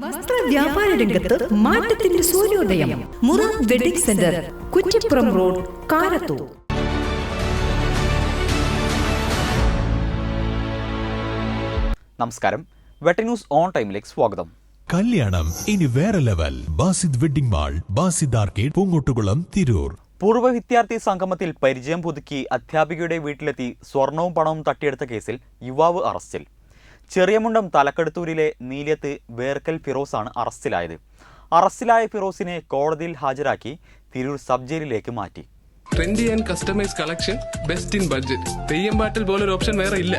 വസ്ത്ര വ്യാപാര രംഗത്ത് മാറ്റത്തിന്റെ സൂര്യോദയം. മുറ wedding centre Kuttippuram road Karathur. നമസ്കാരം. വെട്ട ന്യൂസ് ഓൺ ടൈമിലേക്ക് സ്വാഗതം. കല്യാണം ഇനി വേറെ level. Basid wedding mall Basid arcade Poongottukulam Tirur. പൂർവ വിദ്യാർത്ഥി സംഗമത്തിൽ പരിചയം പുതുക്കി അധ്യാപികയുടെ വീട്ടിലെത്തി സ്വർണവും പണവും തട്ടിയെടുത്ത കേസിൽ യുവാവ് അറസ്റ്റിൽ. ചെറിയമുണ്ടം തലക്കടുത്തൂരിലെ നീലിയത്ത് ബേർക്കൽ ഫിറോസാണ് അറസ്റ്റിലായത്. അറസ്റ്റിലായ ഫിറോസിനെ കോടതിയിൽ ഹാജരാക്കി തിരൂർ സബ് ജയിലിലേക്ക് മാറ്റി. Trendy and customise collection best in budget Theyyam പാട്ടിൽ പോലൊരു ഓപ്ഷൻ വേറെ ഇല്ല.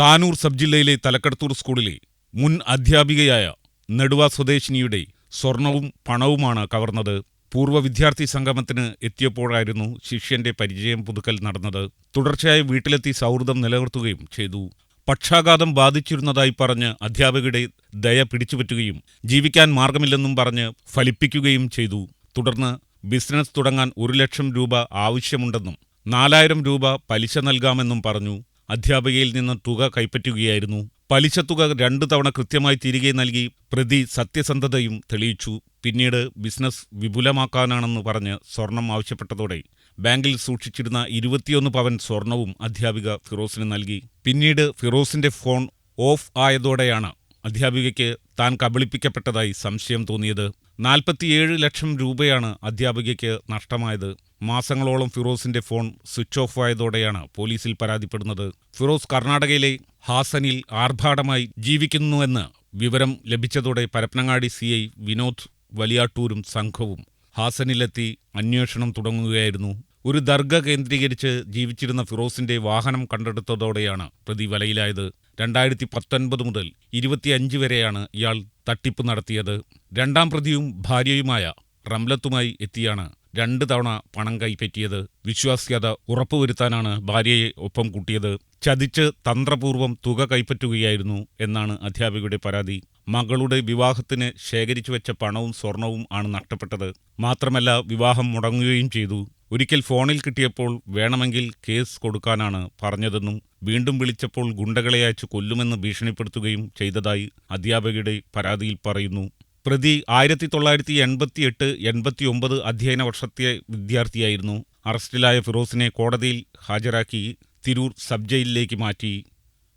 താനൂർ സബ് ജില്ലയിലെ തലക്കടത്തൂർ സ്കൂളിലെ മുൻ അധ്യാപികയായ നെടുവ സ്വദേശിനിയുടെ സ്വർണവും പണവുമാണ് കവർന്നത്. പൂർവ വിദ്യാർത്ഥി സംഗമത്തിന് എത്തിയപ്പോഴായിരുന്നു ശിഷ്യന്റെ പരിചയം പുതുക്കൽ നടന്നത്. തുടർച്ചയായി വീട്ടിലെത്തി സൗഹൃദം നിലനിർത്തുകയും ചെയ്തു. പക്ഷാഘാതം ബാധിച്ചിരുന്നതായി പറഞ്ഞ് അധ്യാപകയുടെ ദയ പിടിച്ചുപറ്റുകയും ജീവിക്കാൻ മാർഗമില്ലെന്നും പറഞ്ഞ് ഫലിപ്പിക്കുകയും ചെയ്തു. തുടർന്ന് ബിസിനസ് തുടങ്ങാൻ ഒരു ലക്ഷം രൂപ ആവശ്യമുണ്ടെന്നും നാലായിരം രൂപ പലിശ നൽകാമെന്നും പറഞ്ഞു. അധ്യാപികയിൽ നിന്ന് തുക കൈപ്പറ്റുകയായിരുന്നു. പലിശ തുക രണ്ട് തവണ കൃത്യമായി തിരികെ നൽകി പ്രതി സത്യസന്ധതയും തെളിയിച്ചു. പിന്നീട് ബിസിനസ് വിപുലമാക്കാനാണെന്ന് പറഞ്ഞ് സ്വർണം ആവശ്യപ്പെട്ടതോടെ ബാങ്കിൽ സൂക്ഷിച്ചിരുന്ന ഇരുപത്തിയൊന്ന് പവൻ സ്വർണവും അധ്യാപിക ഫിറോസിന് നൽകി. പിന്നീട് ഫിറോസിന്റെ ഫോൺ ഓഫ് ആയതോടെയാണ് അധ്യാപികയ്ക്ക് താൻ കബളിപ്പിക്കപ്പെട്ടതായി സംശയം തോന്നിയത്. നാൽപ്പത്തിയേഴ് ലക്ഷം രൂപയാണ് അധ്യാപികയ്ക്ക് നഷ്ടമായത്. മാസങ്ങളോളം ഫിറോസിന്റെ ഫോൺ സ്വിച്ച് ഓഫ് ആയതോടെയാണ് പോലീസിൽ പരാതിപ്പെടുന്നത്. ഫിറോസ് കർണാടകയിലെ ഹാസനിൽ ആർഭാടമായി ജീവിക്കുന്നുവെന്ന് വിവരം ലഭിച്ചതോടെ പരപ്പനങ്ങാടി സി ഐ വിനോദ് വലിയാട്ടൂരും സംഘവും ഹാസനിലെത്തി അന്വേഷണം തുടങ്ങുകയായിരുന്നു. ഒരു ദർഗ കേന്ദ്രീകരിച്ച് ജീവിച്ചിരുന്ന ഫിറോസിന്റെ വാഹനം കണ്ടെടുത്തതോടെയാണ് പ്രതി വലയിലായത്. രണ്ടായിരത്തി പത്തൊൻപത് മുതൽ ഇരുപത്തിയഞ്ച് വരെയാണ് ഇയാൾ തട്ടിപ്പ് നടത്തിയത്. രണ്ടാം പ്രതിയും ഭാര്യയുമായ റംലത്തുമായി എത്തിയാണ് രണ്ട് തവണ പണം കൈപ്പറ്റിയത്. വിശ്വാസ്യത ഉറപ്പുവരുത്താനാണ് ഭാര്യയെ ഒപ്പം കൂട്ടിയത്. ചതിച്ച് തന്ത്രപൂർവം തുക കൈപ്പറ്റുകയായിരുന്നു എന്നാണ് അധ്യാപികയുടെ പരാതി. മകളുടെ വിവാഹത്തിന് ശേഖരിച്ചു വെച്ച പണവും സ്വർണവും ആണ് നഷ്ടപ്പെട്ടത്. മാത്രമല്ല വിവാഹം മുടങ്ങുകയും ചെയ്തു. ഒരിക്കൽ ഫോണിൽ കിട്ടിയപ്പോൾ വേണമെങ്കിൽ കേസ് കൊടുക്കാനാണ് പറഞ്ഞതെന്നും വീണ്ടും വിളിച്ചപ്പോൾ ഗുണ്ടകളെ അയച്ച് കൊല്ലുമെന്ന് ഭീഷണിപ്പെടുത്തുകയും ചെയ്തതായി അധ്യാപകയുടെ പരാതിയിൽ പറയുന്നു. പ്രതി ആയിരത്തി തൊള്ളായിരത്തി എൺപത്തി എട്ട് എൺപത്തി ഒമ്പത് അധ്യയന വർഷത്തെ വിദ്യാർത്ഥിയായിരുന്നു. അറസ്റ്റിലായ ഫിറോസിനെ കോടതിയിൽ ഹാജരാക്കി തിരൂർ സബ് ജയിലിലേക്ക് മാറ്റി.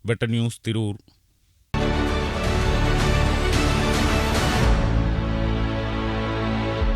വെട്ട ന്യൂസ് തിരൂർ.